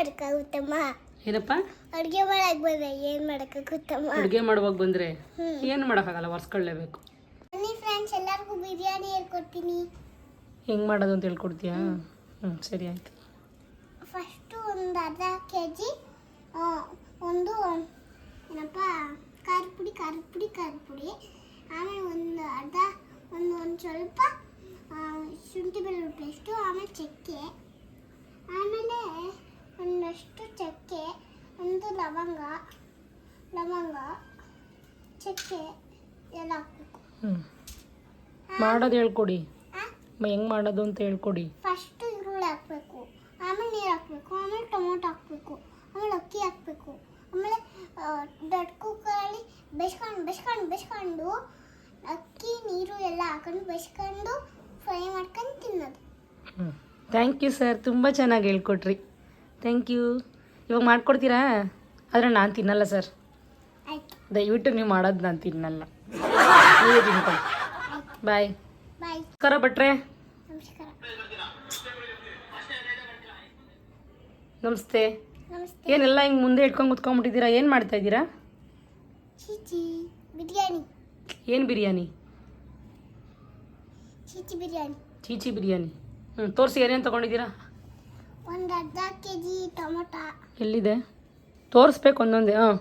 ಮಾಡಕ್ಕಾಗುತ್ತಮ್ಮ ಏನಪ್ಪ? ಅಡುಗೆ ಮಾಡಕ್ ಬಂದ್ರೆ ಏನ್ ಮಾಡಕ್ಕಾಗುತ್ತಮ್ಮ ಅಡುಗೆ ಮಾಡುವಾಗ ಬಂದ್ರೆ ಏನು ಮಾಡೋಕ್ಕಾಗಲ್ಲ ಒರ್ಸ್ಕೊಳ್ಳೇಬೇಕು. ಬನ್ನಿ ಫ್ರೆಂಡ್ಸ್ ಎಲ್ಲರಿಗೂ ಬಿರಿಯಾನಿ ಹೇಳ್ಕೊಡ್ತೀನಿ. ಹೆಂಗೆ ಮಾಡೋದು ಅಂತ ಹೇಳ್ಕೊಡ್ತೀಯಾ? ಹ್ಞೂ ಸರಿ ಆಯ್ತು. ಫಸ್ಟು ಒಂದು ಅರ್ಧ ಕೆ ಜಿ ಒಂದು ಏನಪ್ಪ? ಖಾರದ ಪುಡಿ ಖಾರದ ಪುಡಿ ಖಾರದ ಪುಡಿ ಆಮೇಲೆ ಒಂದು ಅರ್ಧ ಒಂದು ಒಂದು ಸ್ವಲ್ಪ ಆ, ಶುಂಠಿ ಬೆಳ್ಳುಳ್ಳಿ ಪೇಸ್ಟು ಆಮೇಲೆ ಚಕ್ಕೆ. ಆಮೇಲೆ ಒಂದಷ್ಟು ಚಕ್ಕೆ ಒಂದು ಲವಂಗ ಲವಂಗ ಚಕ್ಕೆ ಎಲ್ಲ ಹಾಕಬೇಕು. ಮಾಡೋದು ಹೇಳ್ಕೊಡಿ. ಹೆಂಗೆ ಮಾಡೋದು ಅಂತ ಹೇಳ್ಕೊಡಿ. ಫಸ್ಟ್ ಈರುಳ್ಳಿ ಹಾಕ್ಬೇಕು ಆಮೇಲೆ ನೀರು ಹಾಕ್ಬೇಕು ಆಮೇಲೆ ಟೊಮೊಟೊ ಹಾಕ್ಬೇಕು ಆಮೇಲೆ ಅಕ್ಕಿ ಹಾಕ್ಬೇಕು ಆಮೇಲೆ ದೊಡ್ಡ ಕುಕ್ಕರಲ್ಲಿ ಬೆಸ್ಕೊಂಡು ಬೆಸ್ಕೊಂಡು ಬೆಸ್ಕೊಂಡು ಅಕ್ಕಿ ನೀರು ಎಲ್ಲ ಹಾಕೊಂಡು ಬೆಸ್ಕೊಂಡು ಫ್ರೈ ಮಾಡ್ಕೊಂಡು ತಿನ್ನೋದು. ಹ್ಞೂ ಥ್ಯಾಂಕ್ ಯು ಸರ್ ತುಂಬ ಚೆನ್ನಾಗಿ ಹೇಳ್ಕೊಟ್ರಿ. ಥ್ಯಾಂಕ್ ಯು ಇವಾಗ ಮಾಡ್ಕೊಡ್ತೀರಾ? ಆದರೆ ನಾನು ತಿನ್ನಲ್ಲ ಸರ್. ದಯವಿಟ್ಟು ನೀವು ಮಾಡೋದು ನಾನು ತಿನ್ನಲ್ಲ. ನೀವೇ ಬಾಯ್ ಕರ ನಮಸ್ಕಾರ ಭಟ್ರೆ. ನಮಸ್ತೆ. ಏನೆಲ್ಲ ಹಿಂಗೆ ಮುಂದೆ ಇಟ್ಕೊಂಡು ಕುತ್ಕೊಂಡ್ಬಿಟ್ಟಿದ್ದೀರಾ? ಏನು ಮಾಡ್ತಾ ಇದ್ದೀರಾ? ಬಿರಿಯಾನಿ. ಏನು ಬಿರಿಯಾನಿ? ಚೀಚಿ ಬಿರಿಯಾನಿ. ಚೀಚಿ ಬಿರಿಯಾನಿ. ಹ್ಞೂ ತೋರಿಸಿ ಏನೇನು ತೊಗೊಂಡಿದ್ದೀರಾ? ಒಂದು ಅರ್ಧ ಕೆ ಜಿ ಟೊಮೊಟೊ. ಎಲ್ಲಿದೆ? ತೋರಿಸ್ಬೇಕು ಒಂದೊಂದೇ ಹಾಂ.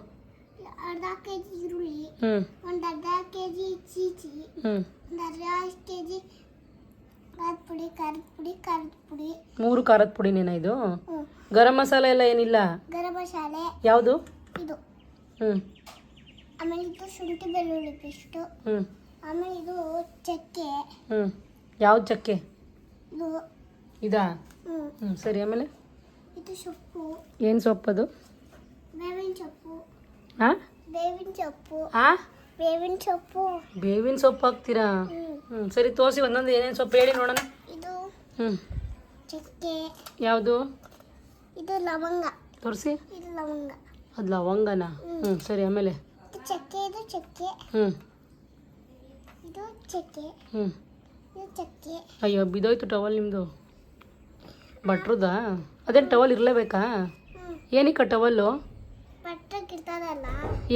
ಅರ್ಧ ಕೆ ಜಿ ಈರುಳ್ಳಿ ಹ್ಞೂ ಒಂದು ಅರ್ಧ ಕೆ ಜಿ ಚೀಚಿ ಹ್ಞೂ ಒಂದು ಅರ್ಧ ಕೆ ಜಿ ಖಾರದ ಪುಡಿ ಖಾರದ ಪುಡಿ ಖಾರದ ಪುಡಿ. ಮೂರು ಖಾರದ ಪುಡಿನೇನ ಇದು? ಹ್ಞೂ ಗರಂ ಮಸಾಲೆ ಎಲ್ಲ ಏನಿಲ್ಲ? ಗರಂ ಮಸಾಲೆ. ಯಾವುದು? ಇದು. ಹ್ಞೂ ಆಮೇಲೆ ಇದು ಶುಂಠಿ ಬೆಳ್ಳುಳ್ಳಿ ಪೇಸ್ಟ್. ಹ್ಞೂ ಆಮೇಲೆ ಇದು ಚಕ್ಕೆ. ಹ್ಞೂ ಯಾವ್ದು ಚಕ್ಕೆ? ಇದು ಇದಾ? ಹ್ಞೂ ಸರಿ ಆಮೇಲೆ? ಇದು ಸೊಪ್ಪು. ಏನು ಸೊಪ್ಪದು? ಬೇವಿನ ಸೊಪ್ಪು. ಹಾಂ ಬೇವಿನ ಸೊಪ್ಪು. ಹಾಂ ಬೇವಿನ ಸೊಪ್ಪು. ಬೇವಿನ ಸೊಪ್ಪು ಹಾಕ್ತೀರಾ? ಹ್ಞೂ ಸರಿ ತೋರಿಸಿ ಒಂದೊಂದು ಏನೇನು ಸೊಪ್ಪು ಹೇಳಿ ನೋಡೋಣ. ಇದು ಹ್ಞೂ ಚಕ್ಕೆ. ಯಾವುದು? ಇದು ಲವಂಗ. ತೋರಿಸಿ. ಇದು ಲವಂಗ. ಅದು ಲವಂಗನ? ಹ್ಞೂ ಸರಿ ಆಮೇಲೆ? ಇದು ಚಕ್ಕೆ ಇದು ಚಕ್ಕೆ. ಹ್ಞೂ ಇದು ಚಕ್ಕೆ. ಹ್ಞೂ ಇದು ಚಕ್ಕೆ. ಅಯ್ಯೋ ಬಿದ್ದೋಯ್ತು ಟವಲ್ ನಿಮ್ಮದು ಭಟ್ರದಾ ಅದೇನು ಟವಲ್ ಇರಲೇಬೇಕಾ? ಏನಿಕ ಏನಕ್ಕೆ ಟವಲ್ಲು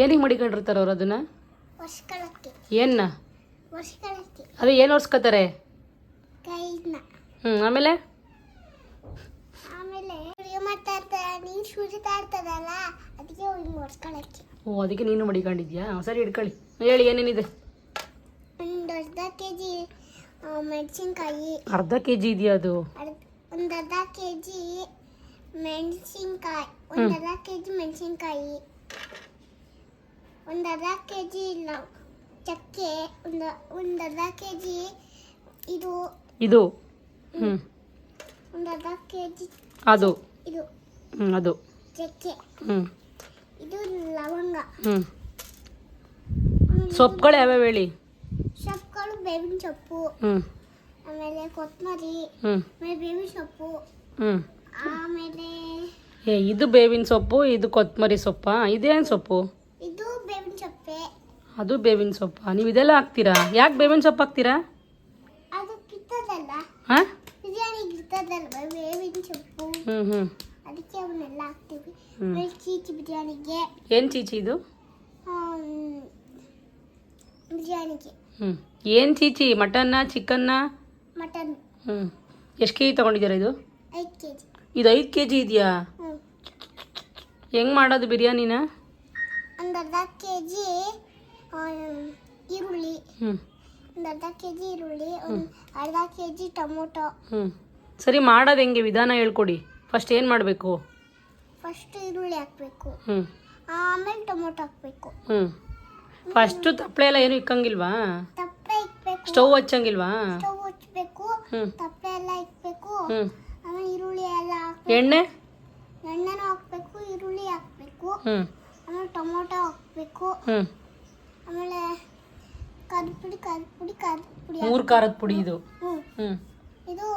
ಏನಿಗೆ ಮಡಿಕೊಂಡಿರ್ತಾರೆ ಅವ್ರು ಅದನ್ನ? ಏನ್ನ? ಅದೇ ಏನು ಒರ್ಸ್ಕೊತಾರೆ? ಹ್ಞೂ ಆಮೇಲೆ? ಓ ಅದಕ್ಕೆ ನೀನು ಮಡಿಕೊಂಡಿದ್ಯಾ? ಸರಿ ಹಿಡ್ಕೊಳ್ಳಿ ಹೇಳಿ ಏನೇನಿದೆ? ಅರ್ಧ ಕೆ ಜಿ ಮೆಣಸಿನ್ಕಾಯಿ. ಅರ್ಧ ಕೆ ಜಿ ಇದೆಯಾ ಅದು? ಒಂದು ಅರ್ಧ ಕೆ ಜಿ ಮೆಣಸಿನ್ಕಾಯಿ ಒಂದು ಅರ್ಧ ಕೆ ಜಿ ಮೆಣಸಿನ್ಕಾಯಿ ಒಂದು ಅರ್ಧ ಕೆ ಜಿ ಚಕ್ಕೆ ಒಂದು ಒಂದು ಅರ್ಧ ಕೆ ಜಿ ಇದು. ಇದು. ಹ್ಞೂ ಒಂದು ಅರ್ಧ ಕೆ ಜಿ ಅದು. ಇದು. ಹ್ಞೂ ಅದು. ಚಕ್ಕೆ. ಹ್ಞೂ ಇದು ಲವಂಗ. ಹ್ಞೂ ಸೊಪ್ಪುಗಳು ಯಾವ್ಯಾವ ಹೇಳಿ? ಸೊಪ್ಪುಗಳು ಬೇವಿನ ಸೊಪ್ಪು. ಹ್ಞೂ ಆಮೇಲೆ ಕೊತ್ತಂಬರಿ ಹ್ಞೂ ಆಮೇಲೆ ಬೇವಿನ ಸೊಪ್ಪು ಹ್ಞೂ ಆಮೇಲೆ ಏ ಇದು ಬೇವಿನ ಸೊಪ್ಪು ಇದು ಕೊತ್ತಂಬರಿ ಸೊಪ್ಪಾ? ಇದೇನು ಸೊಪ್ಪು? ಇದು ಬೇವಿನ ಸೊಪ್ಪೆ. ಅದು ಬೇವಿನ ಸೊಪ್ಪಾ? ನೀವು ಇದೆಲ್ಲ ಹಾಕ್ತೀರಾ? ಯಾಕೆ ಬೇವಿನ ಸೊಪ್ಪು ಹಾಕ್ತೀರಾ? ಅದು ಕಿತ್ತದಲ್ಲ. ಹಾಂ? ಬಿರಿಯಾನಿಗೆ ಇರ್ತದಲ್ವ ಬೇವಿನ ಸೊಪ್ಪು. ಹ್ಞೂ ಹ್ಞೂ ಅದಕ್ಕೆ ಅವನ್ನೆಲ್ಲ ಹಾಕ್ತೀವಿ. ಆಮೇಲೆ ಚೀಚಿ ಬಿರಿಯಾನಿಗೆ. ಏನು ಚೀಚಿ ಇದು? ಆಮ್, ಬಿರಿಯಾನಿಗೆ. ಹ್ಞೂ ಏನು ಚೀಚಿ? ಮಟನ್ನ ಚಿಕನ್ನ? ಮಟನ್. ಹ್ಞೂ ಎಷ್ಟು ಕೆ ಜಿ ತೊಗೊಂಡಿದ್ದೀರಾ ಇದು? ಐದು ಕೆ ಜಿ ಇದು ಐದು ಕೆ ಜಿ ಇದೆಯಾ? ಹ್ಞೂ ಹೆಂಗೆ ಮಾಡೋದು ಬಿರಿಯಾನಿನ? ಒಂದು ಅರ್ಧ ಕೆ ಜಿ ಈರುಳ್ಳಿ. ಹ್ಞೂ ಒಂದು ಅರ್ಧ ಕೆ ಜಿ ಈರುಳ್ಳಿ ಒಂದು ಅರ್ಧ ಕೆ ಜಿ ಟೊಮೊಟೊ. ಹ್ಞೂ ಸರಿ ಮಾಡೋದು ಹೆಂಗೆ? ವಿಧಾನ ಹೇಳ್ಕೊಡಿ. ಫಸ್ಟ್ ಏನು ಮಾಡಬೇಕು? ಫಸ್ಟ್ ಈರುಳ್ಳಿ ಹಾಕಬೇಕು. ಹ್ಞೂ ಆಮೇಲೆ ಟೊಮೊಟೊ ಹಾಕಬೇಕು. ಹ್ಞೂ ಫಸ್ಟು ತಪ್ಪಲೆ ಎಲ್ಲ ಏನು ಇಕ್ಕಂಗಿಲ್ವಾ? ತಪ್ಪಲೆ ಇಕ್ಬೇಕು. ಸ್ಟವ್ ಹಚ್ಚಂಗಿಲ್ವಾ? ಸ್ಟವ್ ಹಚ್ಬೇಕು ತಪ್ಪೆ ಎಲ್ಲ ಇಕ್ಬೇಕು. ಆಮೇಲೆ ಈರುಳ್ಳಿ ಎಲ್ಲ ಹಾಕ್ಬೇಕು. ಎಣ್ಣೆ? ಎಣ್ಣೆನೂ ಹಾಕ್ಬೇಕು ಈರುಳ್ಳಿ ಹಾಕ್ಬೇಕು. ಹ್ಞೂ ಆಮೇಲೆ ಟೊಮೊಟೊ ಹಾಕ್ಬೇಕು. ಹ್ಞೂ ಆಮೇಲೆ ಖಾರದ ಪುಡಿ ಖಾರದ ಪುಡಿ ಖಾರದ ಪುಡಿ ಮೂರು ಖಾರದ ಪುಡಿ ಇದು? ಹ್ಞೂ ಇದು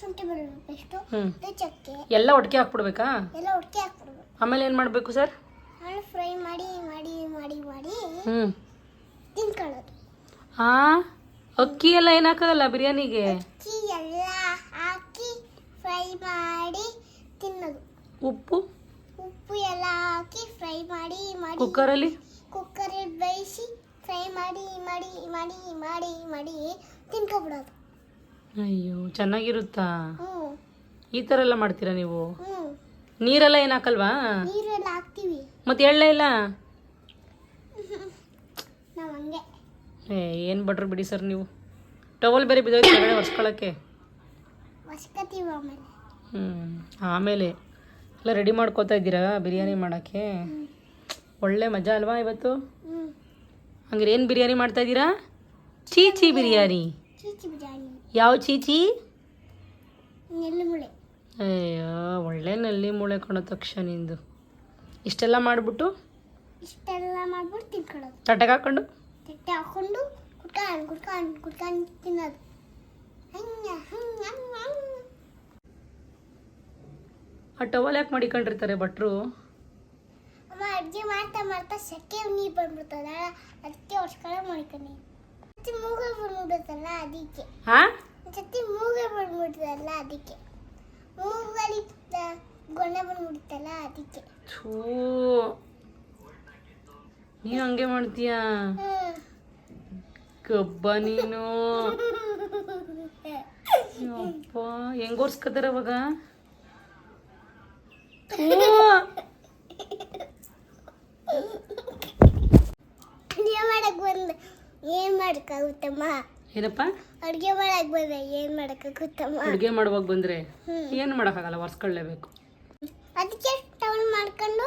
ಶುಂಠಿ ಬೆಳ್ಳುಳ್ಳಿ ಪೇಸ್ಟು. ಇದು ಚಕ್ಕೆ. ಎಲ್ಲ ಒಟ್ಟಿಗೆ ಹಾಕ್ಬಿಡ್ಬೇಕಾ? ಎಲ್ಲ ಒಟ್ಟಿಗೆ ಹಾಕ್ಬಿಡ್ಬೇಕು. ಆಮೇಲೆ ಏನು ಮಾಡಬೇಕು ಸರ್? ಆಮೇಲೆ ಫ್ರೈ ಮಾಡಿ ಮಾಡಿ ಮಾಡಿ ಮಾಡಿ ಹ್ಞೂ ತಿನ್ಕೊಳ್ಳೋದು. ಹಾಂ ಅಕ್ಕಿ ಎಲ್ಲ ಏನು ಹಾಕೋಲ್ಲ ಬಿರಿಯಾನಿಗೆ? ಅಕ್ಕಿ ಎಲ್ಲ ಹಾಕಿ ಫ್ರೈ ಮಾಡಿ ತಿನ್ನೋದು. ಉಪ್ಪು? ಉಪ್ಪು ಎಲ್ಲ ಹಾಕಿ ಫ್ರೈ ಮಾಡಿ ಮಾಡಿ. ಕುಕ್ಕರಲ್ಲಿ? ಕುಕ್ಕರಲ್ಲಿ ಬೇಯಿಸಿ ಫ್ರೈ ಮಾಡಿ ಮಾಡಿ ಮಾಡಿ ಮಾಡಿ ಮಾಡಿ ತಿನ್ಕೊಬಿಡೋದು. ಅಯ್ಯೋ ಚೆನ್ನಾಗಿರುತ್ತಾ? ಈ ಥರ ಎಲ್ಲ ಮಾಡ್ತೀರಾ ನೀವು? ನೀರೆಲ್ಲ ಏನು ಹಾಕಲ್ವಾ? ನೀರೆಲ್ಲ ಹಾಕ್ತೀವಿ. ಮತ್ತೆ ಎಳ್ಳೆ ಇಲ್ಲ ನಾವು ಹಂಗೆ ಏ ಏನು ಬಟ್ರು ಬಿಡಿ ಸರ್ ನೀವು? ಟವಲ್ ಬೇರೆ ಬಿದ್ದೋಯ್ತು ಕೆಳಗಡೆ ಒರೆಸ್ಕೊಳ್ಳೋಕ್ಕೆ ಹ್ಞೂ ಆಮೇಲೆ. ಎಲ್ಲ ರೆಡಿ ಮಾಡ್ಕೋತಾ ಇದ್ದೀರಾ ಬಿರಿಯಾನಿ ಮಾಡೋಕ್ಕೆ? ಒಳ್ಳೆ ಮಜಾ ಅಲ್ವಾ ಇವತ್ತು? ಹಂಗಾರೆ ಏನು ಬಿರಿಯಾನಿ ಮಾಡ್ತಾ ಇದ್ದೀರಾ? ಚೀಚಿ ಬಿರಿಯಾನಿ. ಚೀಚಿ ಬಿರಿಯಾನಿ. ಯಾವ ಚೀಚಿ? ಅಯ್ಯೋ ಒಳ್ಳೆ ನಲ್ಲಿ ಮೂಳೆ ಕೊಡೋ ತಕ್ಷಣ ನಿಂದು. ಇಷ್ಟೆಲ್ಲ ಮಾಡಿಬಿಟ್ಟು? ಇಷ್ಟೆಲ್ಲ ಮಾಡ್ಬಿಟ್ಟು ತಿನ್ಕೊಳ್ಳೋದು. ತಟ್ಟೆಗೆ ಹಾಕ್ಕೊಂಡು ತಟ್ಟೆ ಹಾಕೊಂಡು ಕುಟ್ಕೊಂಡು ಕುಟ್ಕೊಂಡು ಕುಟ್ಕೊಂಡು ತಿನ್ನೋದು. ಹಂಗೆ ಹಂಗೆ ಹಂಗ ಆ ಟವಲ್ ಯಾಕೆ ಮಾಡಿಕೊಂಡಿರ್ತಾರೆ ಭಟ್ರು? ಅಮ್ಮ ಅಡುಗೆ ಮಾಡ್ತಾ ಮಾಡ್ತಾ ಸೆಕೆ ನೀರು ಬಂದ್ಬಿಡ್ತದ ಅದಕ್ಕೆ ಹೊಸ್ಕೊಳ ಮಾಡ್ಕೊಂಡು ಮತ್ತೆ ಮೂಗ ಬಂದ್ಬಿಡುತ್ತಲ್ಲ ಅದಕ್ಕೆ. ಹಾಂ ಮೂಗ ಮೂಗಲ್ ಬಂದ್ಬಿಡ್ತದಲ್ಲ ಅದಕ್ಕೆ ಮೂಗಲಿ ಗೊನೆ ಬಂದ್ಬಿಡುತ್ತಲ್ಲ ಅದಕ್ಕೆ. ಥೂ. ನೀನು ಹಂಗೆ ಮಾಡ್ತೀಯ? ಕಬ್ಬ ನೀನು. ಅಪ್ಪ ಹೆಂಗ್ ಒರ್ಸ್ಕೊತಾರ ಅವಾಗ? ಏನ್ ಮಾಡಕ್ಕಾಗುತ್ತಮ್ಮ ಏನಪ್ಪ? ಅಡುಗೆ ಮಾಡಕ್ ಬಂದ್ರೆ ಏನ್ ಮಾಡಕ್ಕಾಗುತ್ತಮ್ಮ ಅಡುಗೆ ಮಾಡುವಾಗ ಬಂದ್ರೆ ಏನು ಮಾಡೋಕ್ಕಾಗಲ್ಲ ಒರ್ಸ್ಕೊಳ್ಳೇಬೇಕು. ಅದಕ್ಕೆ ಟೌನ್ ಮಾಡ್ಕೊಂಡು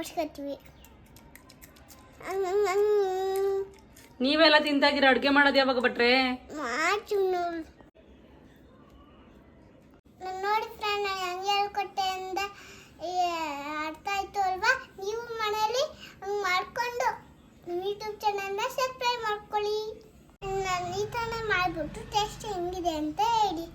ಒರ್ಸ್ಕೊತೀವಿ. ನೀವೆಲ್ಲ ತಿಂತಾಗಿರ ಅಡುಗೆ ಮಾಡೋದು ಯಾವಾಗ ಬಟ್ರೆ ನೋಡಿ ಫ್ರೆಂಡ್, ನಾನು ಹಂಗೆ ಹೇಳ್ಕೊಟ್ಟೆ ಅಂದ ಅರ್ಥ ಆಯ್ತು ಅಲ್ವಾ? ನೀವು ಮನೆಯಲ್ಲಿ ಹಂಗೆ ಮಾಡಿಕೊಂಡು ಯೂಟ್ಯೂಬ್ ಚಾನಲ್ನ ಸಬ್ಸ್ಕ್ರೈಬ್ ಮಾಡ್ಕೊಳ್ಳಿ. ನಾನು ಈ ಥರ ಮಾಡಿಬಿಟ್ಟು ಟೇಸ್ಟ್ ಹೆಂಗಿದೆ ಅಂತ ಹೇಳಿ.